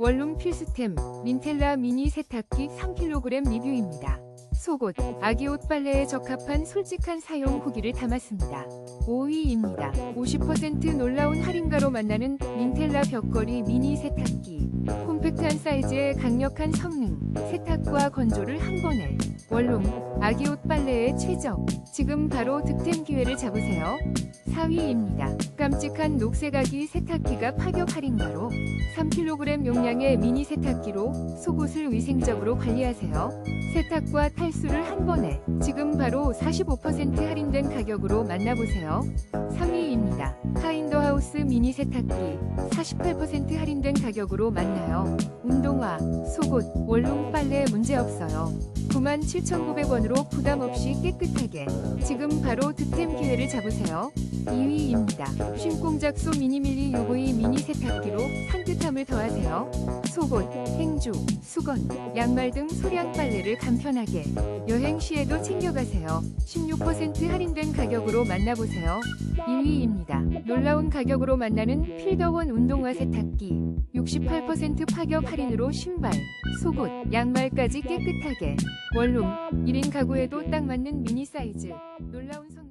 원룸 필수템 린텔라 미니 세탁기 3kg 리뷰입니다. 속옷, 아기 옷 빨래에 적합한 솔직한 사용 후기를 담았습니다. 5위입니다. 50% 놀라운 할인가로 만나는 린텔라 벽걸이 미니 세탁기. 콤팩트한 사이즈에 강력한 성능, 세탁과 건조를 한 번에. 원룸, 아기 옷 빨래에 최적. 지금 바로 득템 기회를 잡으세요. 4위입니다. 깜찍한 녹색 아기 세탁기가 파격 할인가로 3kg 용량의 미니 세탁기로 속옷을 위생적으로 관리하세요. 세탁과 탈수를 한 번에 지금 바로 45% 할인된 가격으로 만나보세요. 3위입니다. 카인더하우스 미니 세탁기 48% 할인된 가격으로 만나요. 운동화, 속옷, 원룸 빨래 문제없어요. 97,900원으로 부담 없이 깨끗하게 지금 바로 득템 기회를 잡으세요. 2위입니다. 쉼공작소 미니밀리 UV 미니 세탁기로 산뜻함을 더하세요. 속옷, 행주, 수건, 양말 등 소량 빨래를 간편하게 여행 시에도 챙겨가세요. 16% 할인된 가격으로 만나보세요. 1위입니다. 놀라운 가격으로 만나는 필더원 운동화 세탁기 68% 파격 할인으로 신발, 속옷, 양말까지 깨끗하게 원룸 1인 가구에도 딱 맞는 미니 사이즈 놀라운 선